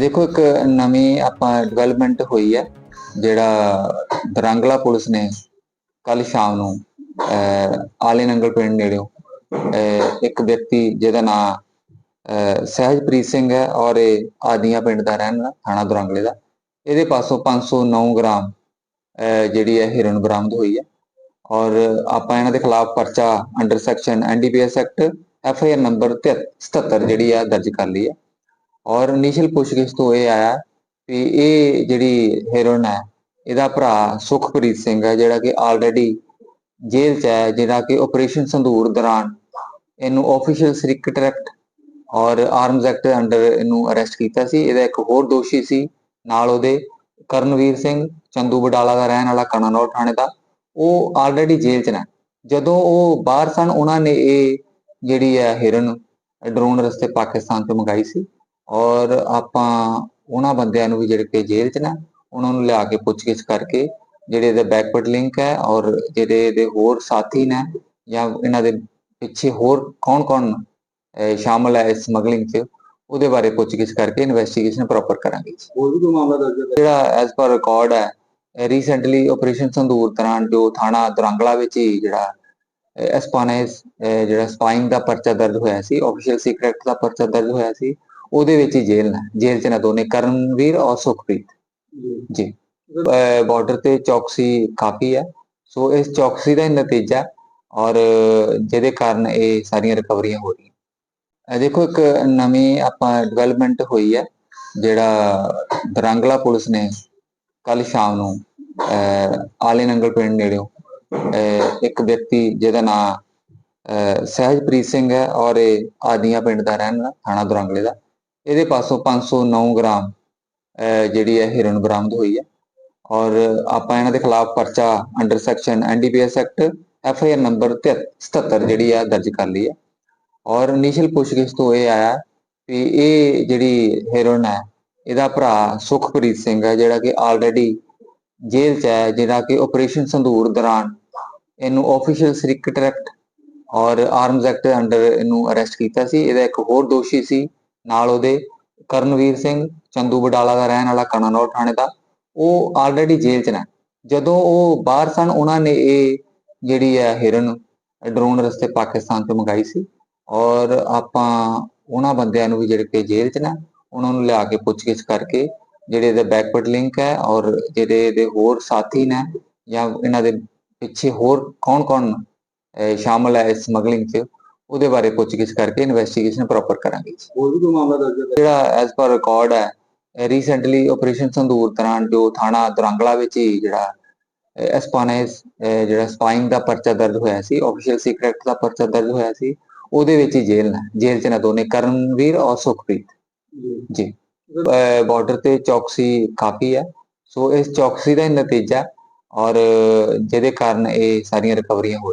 ਦੇਖੋ ਇੱਕ ਨਵੀਂ ਆਪਾਂ ਡਿਵੈਲਪਮੈਂਟ ਹੋਈ ਹੈ, ਜਿਹੜਾ ਦਰੰਗਲਾ ਪੁਲਿਸ ਨੇ ਕੱਲ ਸ਼ਾਮ ਨੂੰ ਆਲੇ ਨੰਗਲ ਪਿੰਡ ਨੇੜਿਓਂ ਇੱਕ ਵਿਅਕਤੀ ਜਿਹਦਾ ਨਾਮ ਸਹਿਜਪ੍ਰੀਤ ਸਿੰਘ ਹੈ ਔਰ ਇਹ ਆਦੀਆਂ ਪਿੰਡ ਦਾ ਰਹਿਣ ਵਾਲਾ, ਥਾਣਾ ਦਰੰਗਲੇ ਦਾ। ਇਹਦੇ ਪਾਸੋਂ 509 ਗ੍ਰਾਮ ਜਿਹੜੀ ਹੈ ਹਿਰਨ ਬਰਾਮਦ ਹੋਈ ਹੈ। ਔਰ ਆਪਾਂ ਇਹਨਾਂ ਦੇ ਖਿਲਾਫ ਪਰਚਾ under section NDPS act F I R number 77 ਜਿਹੜੀ ਆ ਦਰਜ ਕਰ ਲਈ ਹੈ। ਔਰ ਇਨੀਸ਼ੀਅਲ ਪੁੱਛਗਿੱਛ ਤੋਂ ਇਹ ਆਇਆ ਵੀ ਇਹ ਜਿਹੜੀ ਹੀਰੋਇਨ ਹੈ, ਇਹਦਾ ਭਰਾ ਸੁਖਪ੍ਰੀਤ ਸਿੰਘ ਹੈ, ਜਿਹੜਾ ਕਿ ਆਲਰੇਡੀ ਜੇਲ੍ਹ 'ਚ ਹੈ ਜਿਹੜਾ ਕਿ ਆਪਰੇਸ਼ਨ ਸੰਧੂਰ ਦੌਰਾਨ ਇਹਨੂੰ ਆਫੀਸ਼ੀਅਲ ਸ੍ਰਿਕਟ ਐਕਟ ਔਰ ਆਰਮਸ ਐਕਟ ਅੰਡਰ ਇਹਨੂੰ ਅਰੈਸਟ ਕੀਤਾ ਸੀ। ਇਹਦਾ ਇੱਕ ਹੋਰ ਦੋਸ਼ੀ ਸੀ, ਨਾਲ ਉਹਦੇ ਕਰਨਵੀਰ ਸਿੰਘ, ਚੰਦੂ ਬਡਾਲਾ ਦਾ ਰਹਿਣ ਵਾਲਾ ਕਨਾਨੌਰ ਥਾਣੇ ਦਾ, ਉਹ ਆਲਰੇਡੀ ਜੇਲ੍ਹ 'ਚ ਨੇ। ਜਦੋਂ ਉਹ ਬਾਹਰ ਸਨ, ਉਹਨਾਂ ਨੇ ਇਹ ਜਿਹੜੀ ਹੈ ਹਿਰਨ ਡਰੋਨ ਰਸਤੇ ਪਾਕਿਸਤਾਨ ਤੋਂ ਮੰਗਾਈ ਸੀ। ਔਰ ਆਪਾਂ ਉਹਨਾਂ ਬੰਦਿਆਂ ਨੂੰ ਵੀ ਜਿਹੜੇ ਕਿ ਜੇਲ੍ਹ 'ਚ ਨੇ ਉਹਨਾਂ ਨੂੰ ਲਿਆ ਕੇ ਪੁੱਛਗਿੱਛ ਕਰਕੇ ਜਿਹੜੇ ਇਹਦੇ ਬੈਕਵਰਡ ਲਿੰਕ ਹੈ ਔਰ ਜਿਹੜੇ ਇਹਦੇ ਹੋਰ ਸਾਥੀ ਨੇ ਜਾਂ ਇਹਨਾਂ ਦੇ ਪਿੱਛੇ ਹੋਰ ਕੌਣ-ਕੌਣ ਸ਼ਾਮਲ ਹੈ ਇਸ ਸਮਗਲਿੰਗ 'ਚ ਉਹਦੇ ਬਾਰੇ ਪੁੱਛਗਿੱਛ ਕਰਕੇ ਇਨਵੈਸਟੀਗੇਸ਼ਨ ਪ੍ਰੋਪਰ ਕਰਾਂਗੇ ਹੋਰ ਵੀ ਕੋਈ ਮਾਮਲਾ ਦਰਜ ਹੈ? ਜਿਹੜਾ ਐਸ ਪਰ ਰਿਕਾਰਡ ਹੈ ਰੀਸੈਂਟਲੀ ਆਪਰੇਸ਼ਨ ਸੰਦੂਰ ਦੌਰਾਨ ਜੋ ਥਾਣਾ ਦਰੰਗਲਾ ਵਿੱਚ ਹੀ ਜਿਹੜਾ ਐਸਪਾਨੇਸ ਜਿਹੜਾ ਸਪਾਈਨ ਦਾ ਪਰਚਾ ਦਰਜ ਹੋਇਆ ਸੀ ਆਫੀਸ਼ੀਅਲ ਸੀਕ੍ਰੇਟ ਦਾ ਪਰਚਾ ਦਰਜ ਹੋਇਆ ਸੀ ਉਹਦੇ ਵਿੱਚ ਹੀ ਜੇਲ੍ਹ ਨੇ ਜੇਲ੍ਹ 'ਚ ਨਾ ਦੋਨੇ ਕਰਨਵੀਰ ਔਰ ਸੁਖਪ੍ਰੀਤ। ਜੀ। ਬਾਰਡਰ ਤੇ ਚੌਕਸੀ ਕਾਫੀ ਹੈ ਸੋ ਇਸ ਚੌਕਸੀ ਦਾ ਹੀ ਨਤੀਜਾ ਔਰ ਜਿਹਦੇ ਕਾਰਨ ਇਹ ਸਾਰੀਆਂ ਰਿਕਵਰੀਆਂ ਹੋ ਰਹੀਆਂ। ਦੇਖੋ ਇੱਕ ਨਵੀਂ ਆਪਾਂ ਡਿਵੈਲਪਮੈਂਟ ਹੋਈ ਹੈ ਜਿਹੜਾ ਦਰੰਗਲਾ ਪੁਲਿਸ ਨੇ ਕੱਲ ਸ਼ਾਮ ਨੂੰ ਆਲੇ ਨੰਗਲ ਪਿੰਡ ਨੇੜਿਓਂ ਇੱਕ ਵਿਅਕਤੀ ਜਿਹਦਾ ਨਾਮ ਸਹਿਜਪ੍ਰੀਤ ਸਿੰਘ ਹੈ ਔਰ ਇਹ ਆਦੀਆਂ ਪਿੰਡ ਦਾ ਰਹਿਣ ਵਾਲਾ ਥਾਣਾ ਦਰੰਗਲੇ ਦਾ ਇਹਦੇ ਪਾਸੋਂ 509 ਗ੍ਰਾਮ ਜਿਹੜੀ ਹੈ ਹਿਰਨ ਬਰਾਮਦ ਹੋਈ ਹੈ। ਔਰ ਆਪਾਂ ਇਹਨਾਂ ਦੇ ਖਿਲਾਫ ਪਰਚਾ under section NDPS act F I R number 77 ਜਿਹੜੀ ਆ ਦਰਜ ਕਰ ਲਈ ਹੈ। ਔਰ ਇਨੀਸ਼ੀਅਲ ਪੁੱਛਗਿੱਛ ਤੋਂ ਇਹ ਆਇਆ ਕਿ ਇਹ ਜਿਹੜੀ ਹੀਰੋਇਨ ਹੈ, ਇਹਦਾ ਭਰਾ ਸੁਖਪ੍ਰੀਤ ਸਿੰਘ ਹੈ, ਜਿਹੜਾ ਕਿ ਆਲਰੇਡੀ ਜੇਲ੍ਹ 'ਚ ਹੈ ਜਿਹੜਾ ਕਿ ਆਪਰੇਸ਼ਨ ਸੰਧੂਰ ਦੌਰਾਨ ਇਹਨੂੰ ਆਫੀਸ਼ੀਅਲ ਸ੍ਰਿਕਟ ਐਕਟ ਔਰ ਆਰਮਜ਼ ਐਕਟ ਅੰਡਰ ਇਹਨੂੰ ਅਰੈਸਟ ਕੀਤਾ ਸੀ। ਇਹਦਾ ਇੱਕ ਹੋਰ ਦੋਸ਼ੀ ਸੀ ਨਾਲ ਉਹਦੇ ਕਰਨਵੀਰ ਸਿੰਘ ਚੰਦੂ ਬਡਾਲਾ ਦਾ ਰਹਿਣ ਵਾਲਾ ਕਨਾਨੌਰ ਥਾਣੇ ਦਾ ਉਹ ਆਲਰੇਡੀ ਜੇਲ੍ਹ 'ਚ ਨੇ ਜਦੋਂ ਉਹ ਬਾਹਰ ਸਨ ਉਹਨਾਂ ਨੇ ਇਹ ਜਿਹੜੀ ਹੈ ਹਿਰਨ ਡਰੋਨ ਰਸਤੇ ਪਾਕਿਸਤਾਨ ਤੋਂ ਮੰਗਾਈ ਸੀ ਔਰ ਆਪਾਂ ਉਹਨਾਂ ਬੰਦਿਆਂ ਨੂੰ ਵੀ ਜਿਹੜੇ ਕਿ ਜੇਲ੍ਹ 'ਚ ਨੇ ਉਹਨਾਂ ਨੂੰ ਲਿਆ ਕੇ ਪੁੱਛਗਿੱਛ ਕਰਕੇ ਜਿਹੜੇ ਇਹਦੇ ਬੈਕਵਰਡ ਲਿੰਕ ਹੈ ਔਰ ਜਿਹੜੇ ਇਹਦੇ ਹੋਰ ਸਾਥੀ ਨੇ ਜਾਂ ਇਹਨਾਂ ਦੇ ਪਿੱਛੇ ਹੋਰ ਕੌਣ-ਕੌਣ ਅਹ, ਸ਼ਾਮਲ ਹੈ ਇਸ ਸਮਗਲਿੰਗ 'ਚ ਉਹਦੇ ਬਾਰੇ ਪੁੱਛਗਿੱਛ ਕਰਕੇ ਇਨਵੈਸਟੀਗੇਸ਼ਨ ਪ੍ਰੋਪਰ ਕਰਾਂਗੇ। ਹੋਰ ਵੀ ਕੋਈ ਮਾਮਲਾ ਦਰਜ ਹੈ? ਜਿਹੜਾ ਐਸ ਪਰ ਰਿਕਾਰਡ ਹੈ ਰੀਸੈਂਟਲੀ ਆਪਰੇਸ਼ਨ ਸੰਧੂਰ ਦੌਰਾਨ ਜੋ ਥਾਣਾ ਦਰੰਗਲਾ ਵਿੱਚ ਹੀ ਜਿਹੜਾ ਐਸਪਾਨੇਸ ਜਿਹੜਾ ਸਪਾਈਨ ਦਾ ਪਰਚਾ ਦਰਜ ਹੋਇਆ ਸੀ ਆਫੀਸ਼ੀਅਲ ਸੀਕ੍ਰੇਟ ਦਾ ਪਰਚਾ ਦਰਜ ਹੋਇਆ ਸੀ ਉਹਦੇ ਵਿੱਚ ਹੀ ਜੇਲ੍ਹ ਨੇ ਜੇਲ੍ਹ 'ਚ ਨਾ ਦੋਨੇ ਕਰਨਵੀਰ ਔਰ ਸੁਖਪ੍ਰੀਤ। ਜੀ। ਬਾਰਡਰ ਤੇ ਚੌਕਸੀ ਕਾਫੀ ਹੈ। ਸੋ ਇਸ ਚੌਕਸੀ ਦਾ ਹੀ ਨਤੀਜਾ ਔਰ ਜਿਹਦੇ ਕਾਰਨ ਇਹ ਸਾਰੀਆਂ ਰਿਕਵਰੀਆਂ ਹੋ